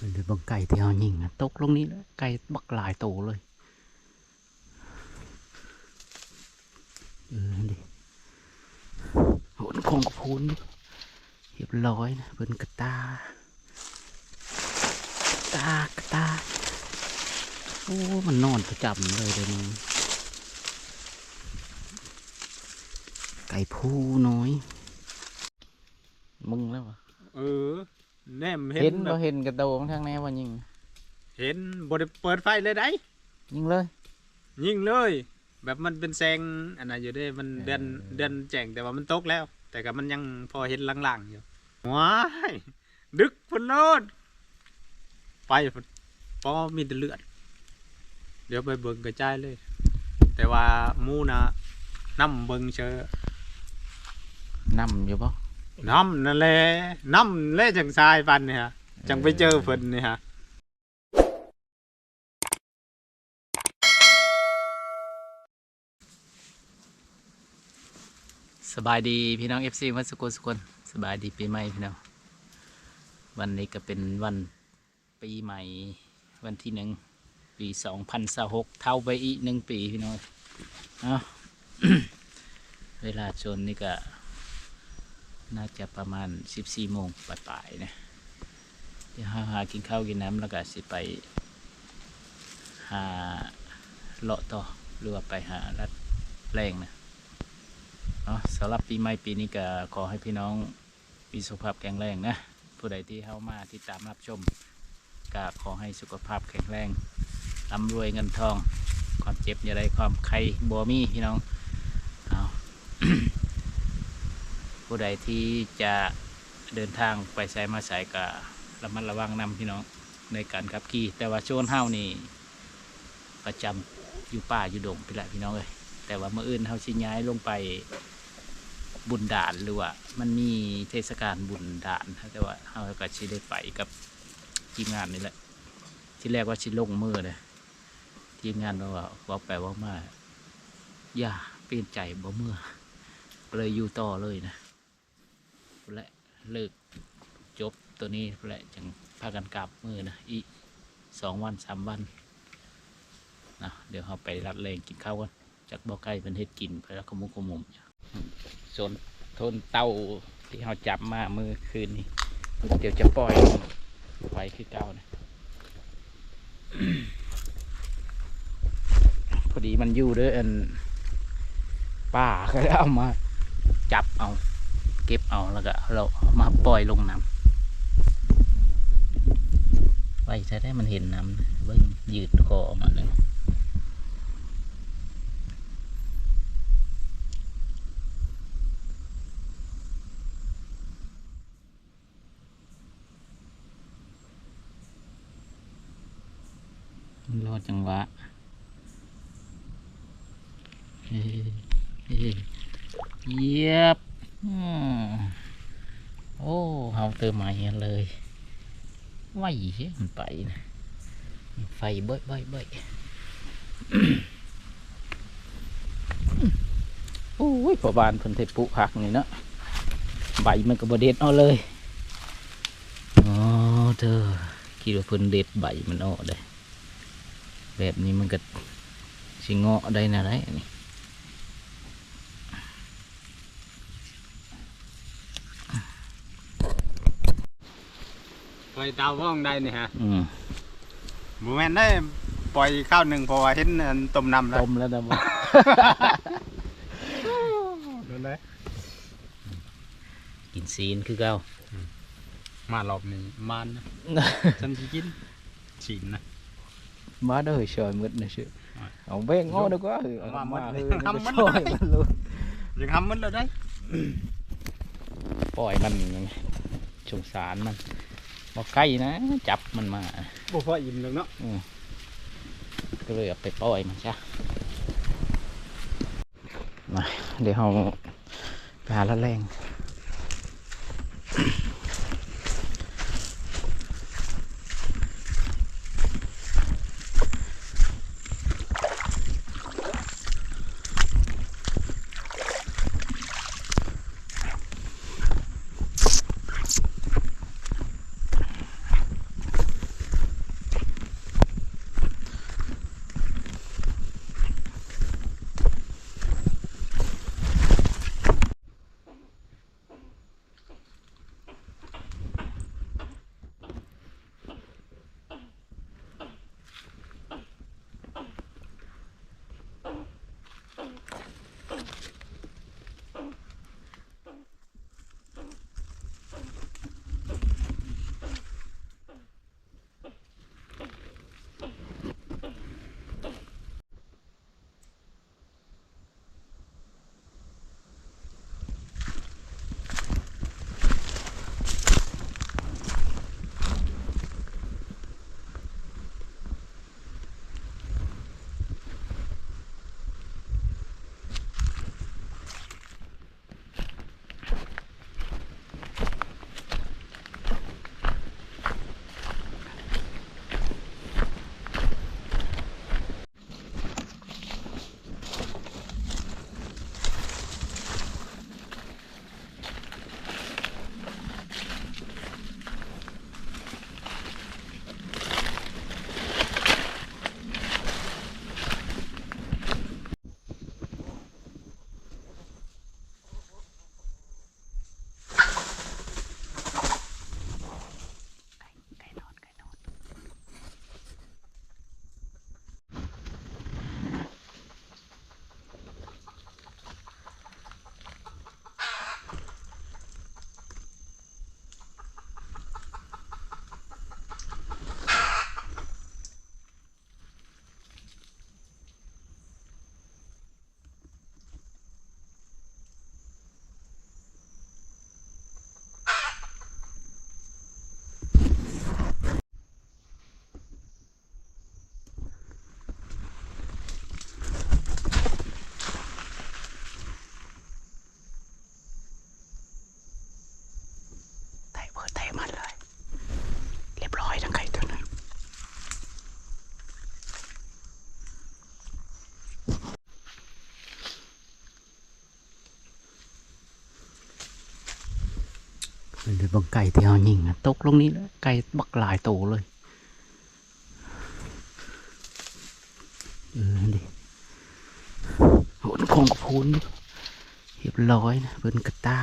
เดี๋ยวเบังไก่ที่เอายิงนะตกลงนี้แล้วไก่บักหลายโตเลยเออดิโหนคงกระพูนเรียบร้อยนะเป็นกระตากระตากระตาโอ้ มันนอนประจำเลยเดี๋ยวนี้ไก่ผู้น้อย มึงแล้ววะเออ แนมเห็เห็นนเราแบบเห็นกระโดงทางแนวว่ายิง เห็นบ่ได้เปิดไฟเลยได้ ยิงเลย ยิงเลย แบบมันเป็นแสงอันนั้นอยู่เด้มันเออ เดือนเดือนแจ้งแต่ว่ามันตกแล้ว แต่ก็มันยังพอเห็นลางๆอยู่ว้ายดึกพุ่นโลดไปพุ่นปอมีแต่เลือด เดี๋ยวไปเบิ่งกระจายเลย แต่ว่าหมูนะน้ำเบิ่งเชอนำอยู่ปะ น้ำนั่นแหละน้ำเละจังทรายปันเนี่ยฮะจังไปเจอเพิ่นเนี่ยฮะสบายดีพี่น้องเอฟซีวัดสุโกสุคนสบายดีปีใหม่พี่น้องวันนี้ก็เป็นวันปีใหม่ วันที่หนึ่งปีสองพันสหกเท่าไปอีกหนึ่งปีพี่น้องเอาเวลาชนนี่ก็ น่าจะประมาณสิบสี่โมงปลายๆนะเดี๋ยวหาหากินข้าวกินน้ำแล้วก็สิไป หาเลาะต่อหรือว่าไปหารัดแรงนะเนาะสำหรับปีใหม่ปีนี้ก็ขอให้พี่น้องมีสุขภาพแข็งแรงนะ ผู้ใดที่เข้ามาที่ตามรับชมก็ขอให้สุขภาพแข็งแรงร่ำรวยเงินทอง ความเจ็บอย่าได้ความใครบัวมีพี่น้องเอา ผู้ใดที่จะเดินทางไปใช้มาใช้ก็ระมัดระวังนำพี่น้องในการขับขี่แต่ว่าโชนเฮ้านี่ประจำอยู่ป่าอยู่ดงไปละพี่น้องเลยแต่ว่าเมื่ออื่นเขาชิย้ายลงไปบุญด่านหรือว่ามันมีเทศกาลบุญด่านแต่ว่าเขาก็ชิได้ไปกับทีมงานนี่แหละ ที่แรกว่าชิลงมือเลยทีมงานบอกว่าบอกไปว่ามาอย่าเปลี่ยนใจบ่เมื่อเลยอยู่ต่อเลยนะ เลิกจบตัวนี้และจังพากันกลับมือนะอีสองวันสามวันนะเดี๋ยวเราไปรัดแรงกินข้าวกันจากบ่อไก่เป็นเฮ็ดกินไปแล้วขมุกขมุมส่วนทนเต้าที่เราจับมาเมื่อคืนนี้เดี๋ยวจะปล่อยไว้คือเก่านะพอดีมันอยู่ด้วยอันป้าก็เลยเอามาจับเอา ก็บเอาแล้วก็เรามาปล่อยลงน้ำไว้จะได้มันเห็นน้ำนะเบิ่งยืดคอออกมาเลยรอจังหวะเฮ้ยเฮ้ยเยียบ โอ้เฮาเติมใหม่เลยไหวเฮ้ยมันไปนะไฟเบ้ยเบ้ยเบ้ยโอ้ยพอบานเพิ่นเทปุผักนี่เนาะใบมันก็บเด็ดเอาเลยอ๋อเธอคิดว่าเพิ่นเด็ดใบมันออกเลยแบบนี้มันก็สิเงาะได้นะไรนี่ ปล่อยเตาว่องได้นี่ฮะอืมบ่แม่นได้ปล่อยข้าวหนึ่งเพราะว่าเห็นอันต้มน้ำแล้วต้มแล้วนะบ่นั่นแหละกินซีนคือเก่ามารอบนี้มานนะฉันสิกินฉีนนะมาเด้อชอยมืดนะชื่ออะเอาแบ่งงอดีกว่าเออเอาว่าหมมาดเลเลยยมันทำก็มันช่วยเลยมันเลยยังทำมันเลยได้ ปล่อยมันยังไงสงสารมัน บอกใกล้นะ จับมันมาบ่พออิ่มแล้วเนาะก็เลยเอาไปปล่อยมันจ้ะมาเดี๋ยวเราไปหาละแรง เบังไก่ที่เฮายิงตกลงนี้แล้วไก่บักหลายโตเลยเออดิโหนคงกระพูนเรียบร้อยนะเบิ่นกระตา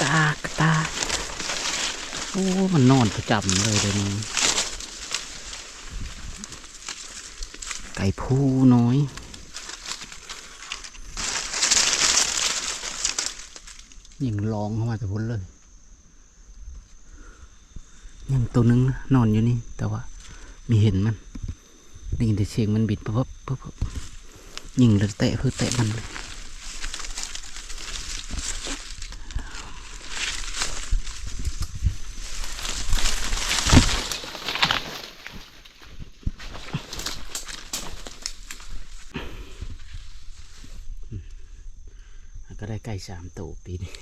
ตากระตา โอ้ มันนอนประจำเลยเดี๋ยวนี้ไก่ผู้น้อย ยิงลองเข้ามาแต่พ้นเลยยังตัวนึงนะนอนอยู่นี่ แต่ว่ามีเห็นมันได้ยินแต่เสียงมันบิดปั๊บปั๊บปั๊บยิงแลยเตะเพื่อเตะมันเลย ก็ได้ไก่สามตัวปีนี้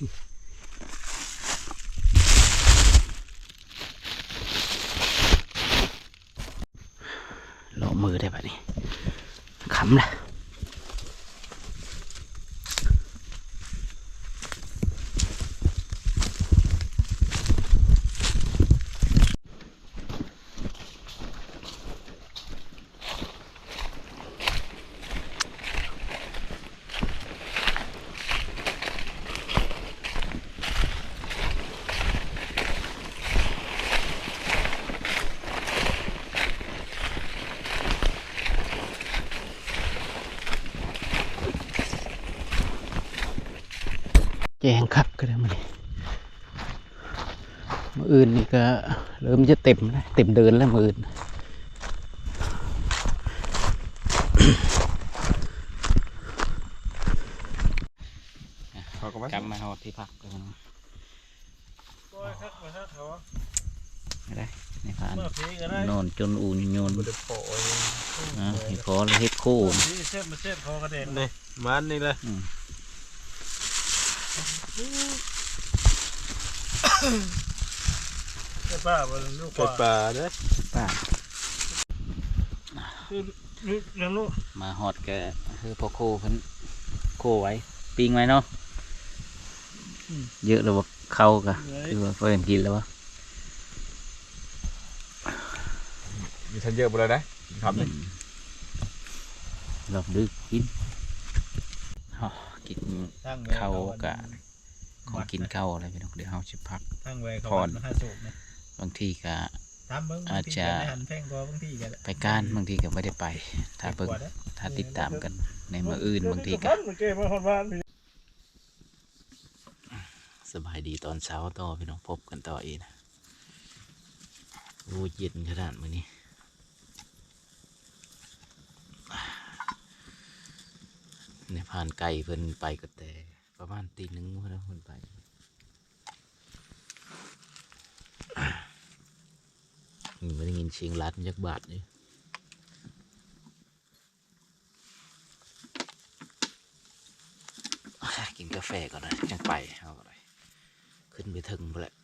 เลมือได้ปะนี่ขำละ งคักก็ได้มันมืออื่นนี่ก็เริ่มจะเต็มแล้วเต็มเดินแล้วมืออื่นเขาก็ไม่กลับมาหอที่พักแล้วนะไม่ได้ในพานนอนจนอุ่นโยนบ่ได้ปล่อยอะให้พอแล้วเฮ็ดโค้งเส้นมาเส้นคอกระเด็นนี่มันนี่เลย อืมใช่ป้าบนลูกไก่ป่าเด้อป้าเลี้ยงลูกมาหอดแกคือพอโคเพิ่นโคไว้ ปิ้งไว้เนาะเยอะแล้วว่าเข้ากะคือว่าเพิ่นกินแล้ววะมีทันเยอะบ่เลยนะครับนี่ลองดึกกินอ๋อ กินทั้งข้าวกะของกินข้าวอะไรพี่น้องเดี๋ยวเฮาสิพักทั้งเวพเขารห้าสูบนะบางทีก็ทำเบิ้งอาจจะหันแพงกว่าบางทีกันไปก้านบางทีก็ไม่ได้ไป ถ้าเบิ่งถ้าติดตามกันในมืออื่นบางทีก็เก็บมาคนบ้านสบายดีตอนเช้าต่อพี่น้องพบกันต่ออีกนะโอ้เย็นขนาดมื้อนี้ ในผ่านไก่เพิ่นไปก็แต่ประมาณตีหนึ่งเมื่อแล้วเพิ่นไปนี่ไม่ได้ยินเสียงรัดยักบาทนี่กินกาแฟก่อนนะยังไปเอาอะไรขึ้นไปถึงไปแ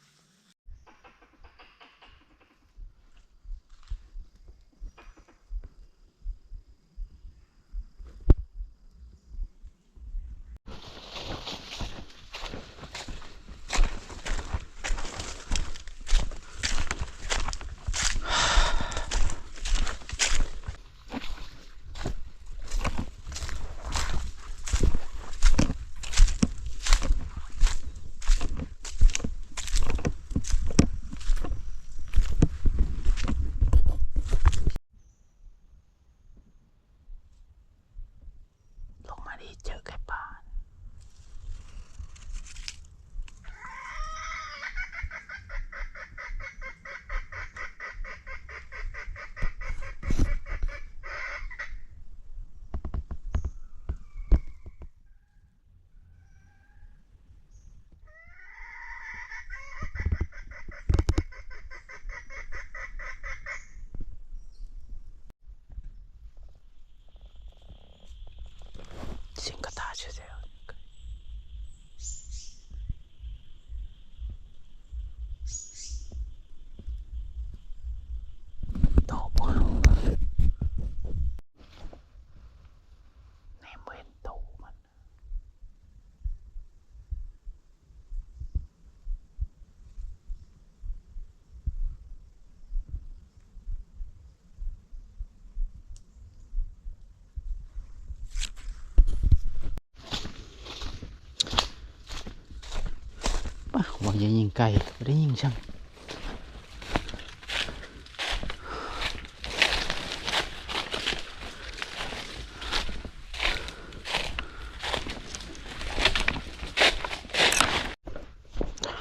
หละอย่ายิงไก่ไม่ได้ยิงช่าง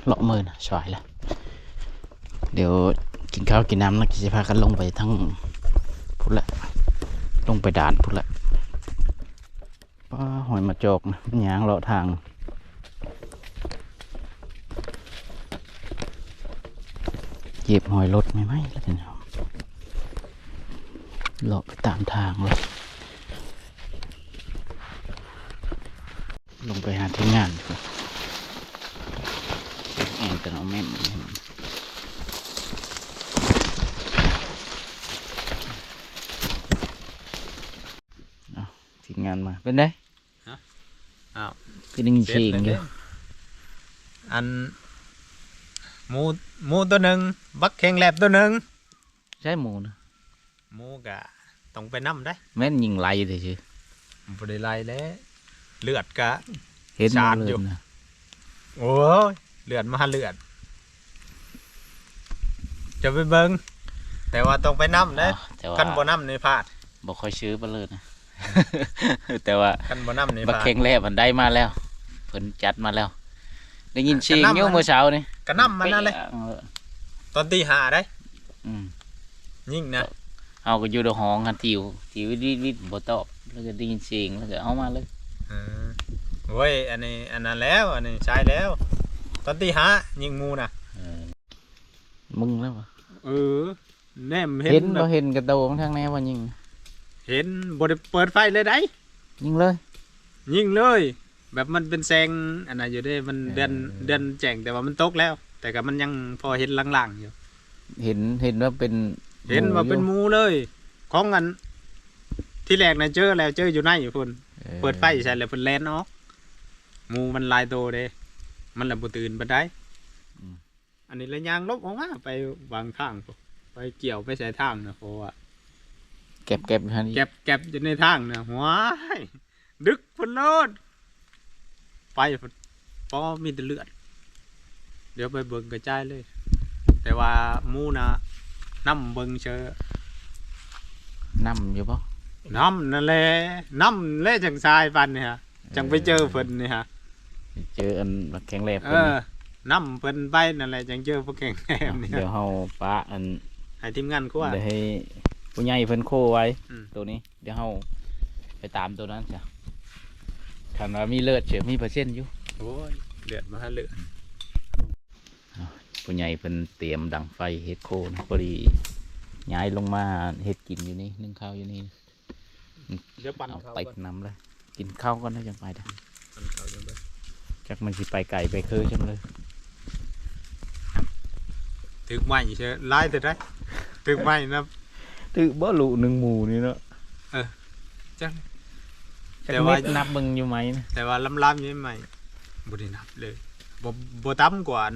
เลาะมือนะสวยล้วเดี๋ยวกินข้าวกินน้ำแล้วก็จะพากันลงไปทั้งพุทละ ลงไปด่านพุทละป้าหอยมาจอกนะมันยางเลาะทาง เหยียบหอยรถไม่ไหมแล้วกันครับเลาะไปตามทางเลยลงไปหาที่งานดีกว่าแอนแต่เราแม่นแม่นเอาทีมงานมาเป็นไงอ้าวคือดึงเชียงอยู่อัน หมูหมูตัวหนึ่งบักแข็งแลบตัวหนึ่งใช่หมูนะหมูกะต้องไปน้ำได้แม่นยิงไล่เลยชื่อบริไลแล้วเลือดกะ เห็นหมชาดญเลอยู่ ยนะโอ้ยเลือดมาเลือด จะไปเบิงแต่ว่าต้องไปน้ำนะอ๋อแต่ว่ากันบ่น้ำในพลาดบ่ค่อยซื้อไปเลยนะ แต่ว่ากันบ่น้ำในบักพลาด เข่งแลบมันได้มาแล้วเพิ่นจัดมาแล้ว ได้ยินเสียงกระนำเงี้ยวมันเมื่อเช้านี่ กระน้ำมันนั่นเลยออตอนตีหาได้ อืมยิ่งนะเอาก็อยู่ในห้องกันติวติววิดวิดบ่ตอบแล้วก็ได้ยินเสียงแล้วก็เอามาเลยเออโว้ยอันนี้อันนั้นแล้ว อันนี้ใช้แล้ว ตอนตีหายิงหมูนะเออมึงแล้ววะเออแนมเห็เห็นนบ่เห็นกระโดงทางแนวว่ายิง เห็นบไดเปิดไฟเลยได้ยิงเลย ยิงเลย แบบมันเป็นแสงอันนั้นอยู่เด้มันเดือนเออเดือนแจ้งแต่ว่ามันตกแล้ว แต่ก็มันยังพอเห็นลางๆอยู่ เห็นเห็นว่าเป็นเห็นว่าเป็นหหมูมูเลย ของกัน ที่แรกนะเจอแล้วเจออยู่ในอยู่พุ่นอยู่เปิดไฟใช่แล้วเพิ่นแล่นออกหมูมันหลายโตเด้ มันละบ่ตื่นปานใดอันนี้เลยยางลบออกมาไปวางข้างพุ่นไปเกี่ยวไปใส่ทางนะเพราะว่าเก็บเก็บทันเก็บเก็บอยู่ในทางนะว้ายดึกพุ่นโลด ไปพุ่นพอมีแต่เลือด เดี๋ยวไปเบิ่งกระจายเลย แต่ว่าหมูนะน้ำเบิ่งเชอนำอยู่บ่น้ำนั่นแหละน้ำแหละจังทรายปันเนี่ยฮะจังไปเจอเพิ่นนี่ฮะเจออันบักแข็งแลบเอเพิ่นอน้ำเพิ่นไปนั่นแหละจังเจอพวกแข่งแหมนี่เดี๋ยวเฮาปะอันให้ทีมงานกูว่าเดี๋ยวให้ผู้ใหญ่เพิ่นโคไว้อืมตัวนี้ เดี๋ยวเฮาไปตามตัวนั้นจ้ะ คันว่ามีเลือดเฉยมีเปอร์เซ็นต์อยู่โอ้ยเลือดมาหาเลือดผู้ใหญ่เพิ่นเตรียมดังไฟเฮ็ดโคนะพอดีย้ายลงมาเฮ็ดกินอยู่นี่นึ่งข้าวอยู่นี่เดี๋ยวปั่นเอาเขาไปก่อนนำเลยกินข้าวก่อนนะจังไปเด้อปั่นเขาจังไปจักมันสิไปไก่ไปคือจังเลยถึกไม้เชื่อไล่แต่ได้ถึกไม้นะตึบ่ลุหนึ่งหมู่นี่เนาะจัง แต่แต่ว่าว่านับมึงอยู่ไหมนะแต่ว่าล้ำๆอยังไม้บ่ได้นับเลยบ่บ่ต่ำกว่าอัน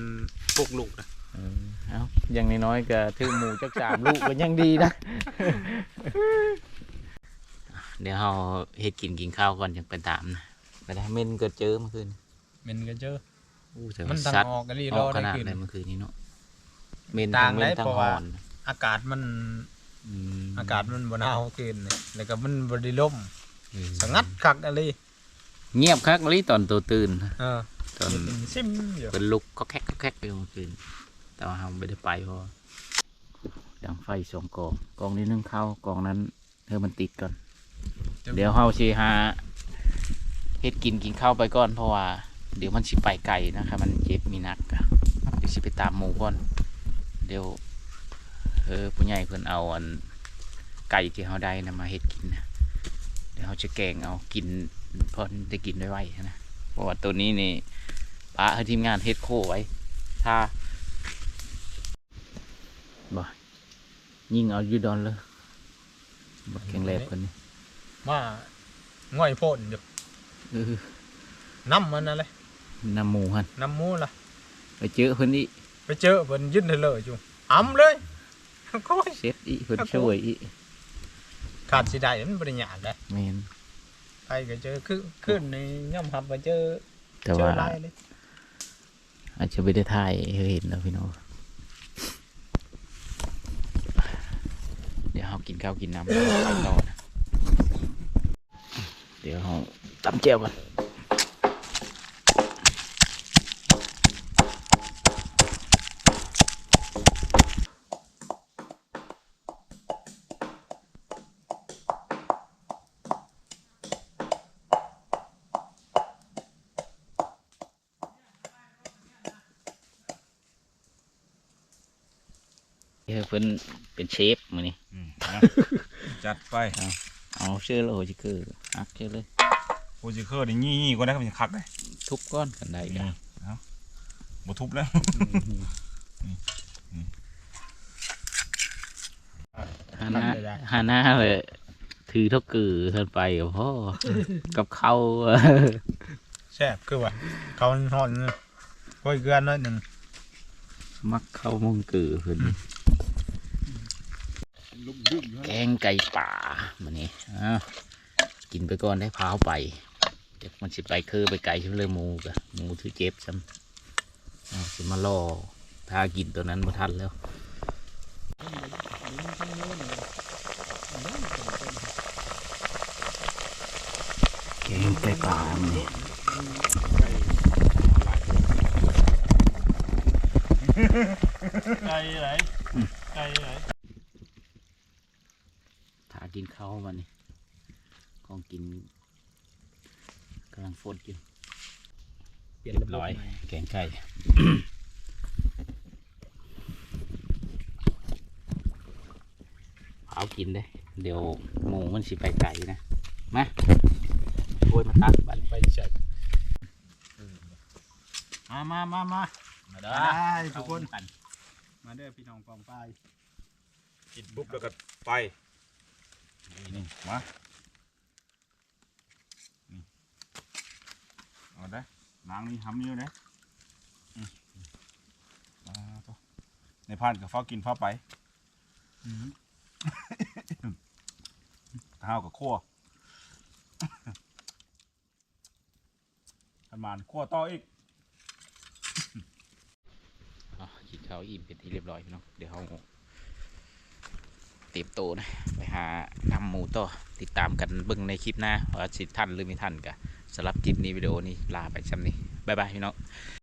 พวกลูกนะเออเอาอย่างน้อยๆก็ถือหมูจักสามลูกก็ยังดีนะ เดี๋ยวเราเฮ็ดกินกินข้าวก่อนจังไปตามนะไปได้เม่นก็เจอเมื่อคืนมันก็เจอ อู้แต่มัว่านต่างสัตว์ออกกันดีอรออกขได้นาดขึ้นเลยเมื่อคืนนี้เนาะเม่นต่าทั้งงเม่นได้ทั้งเพราะหว่า อนอากาศมัน อืมอากาศมันบ่หนาวขึ้นนี่แล้วก็มันบ่ได้ลมเออ สงัดคักอะไรเงียบคักเลยตอนตัวตื่นเออตอนเป็นซิมอยู่เป็นลุกก็แคกก็แคกไปเมื่อคืนแต่ว่าเราไม่ได้ไปเพราะว่าดังไฟสองกองกองนี้นึ่งข้าวกองนั้นเธอมันติดก่อน เดี๋ยวเฮาสิหาเฮ็ดกินกินข้าวไปก่อนเพราะว่า เดี๋ยวมันสิไปไกลนะครับมันเจ็บมีนักอะเดี๋ยวสิไปตามหมูก่อน เดี๋ยวเออผู้ใหญ่เพิ่นเอาอันไก่ที่เฮาได้นะมาเฮ็ดกินนะเดี๋ยวเฮาจะแกงเอากินพอได้กินไวๆนะเพราะว่าตัวนี้นี่ป้าให้ทีมงานเฮ็ดโคไว้ ถ้าบ่ยิงเอาอยู่ดอนเลยบดแข็งแรงเพิ่นนี่ว่าง่อยโพ่นอยู่เออน้ำมันอะไรน้ำหมูหันน้ำหมูล่ะ ไปเจอเพิ่นอีไปเจอเพิ่นยืนเลยอยู่อ้ำเลยโอ้ยเซ็ตอีเพิ่นช่วยอีขาดสิได้มันบ่ได้หยาดเลย แมนไปก็เจอคือขึ้นในย่อมหับไปเจอแต่เจอว่าลายเลยอาจจะไม่ได้ถ่ายให้เห็นนะพี่น้อง เดี๋ยวเรากินข้าวกินน้ำแล้วไปต่อนะเดี๋ยวเราตำเจียวกัน เดี๋ยวเพิ่นเป็นเชฟมือนี้อืมนะจัดไปเอาเชื่อแล้วโหจิคืออักเชื่อเลยโอจิเคอร์นี่งี้งี้ก็ได้ครับยังคักเลยทุบก้อนกันได้จ้ะเอาบ่ทุบแล้วฮาน่าฮาน่าเลยถือเท่ากือเทินไปกับพ่อกับเขาวแซ่บคือว่าเขาหอนเลยก้อยเกลือน้อยหนึ่งมักเข้าวมงกือเพิ่น แกงไก่ป่ามันนี้อ้าวกินไปก่อนได้พาวไปเดี๋ยวมันสิไปคือไปไก่ชิมเลยหมูกะหมูถือเจ็บซ้ำอ้าวสิมาล่อถ้ากินตัวนั้นมาทันแล้วแกงไก่ป่ามันนี่ไก่ไหนไก่ไหนถ้า กินข้าวมันนี่ของกินกำลังฟดอยู่เปลี่ยนเรียบร้อยแกงไก่เอากินได้ เดี๋ยวหมูมันสิไปไก่นะ มาโวยมาตักบัดนไปใส่มามามามามาได้ทุกคนกันมาเด้อพี่น้องกองไปกินปุ๊บแล้วก็ไป นี่มานี่เอาได้ล้างนี่ทำนี่เลยอืมอ่าตัวในพานกับฟ้ากินฟ้าไปข้าวกับขั้วทำมานขั้วต่ออีกอ๋อกินข้าวอิ่มเป็นที่เรียบร้อยพี่น้องเดี๋ยวเรา เตรียมโตวนะไปหานำหมูต่อติดตามกันเบิ่งในคลิปหน้าว่าสิท่านหรือไม่ท่านกันสำหรับคลิปนี้วิดีโอนี้ลาไปจ้ำนี้บ๊ายบายพี่น้อง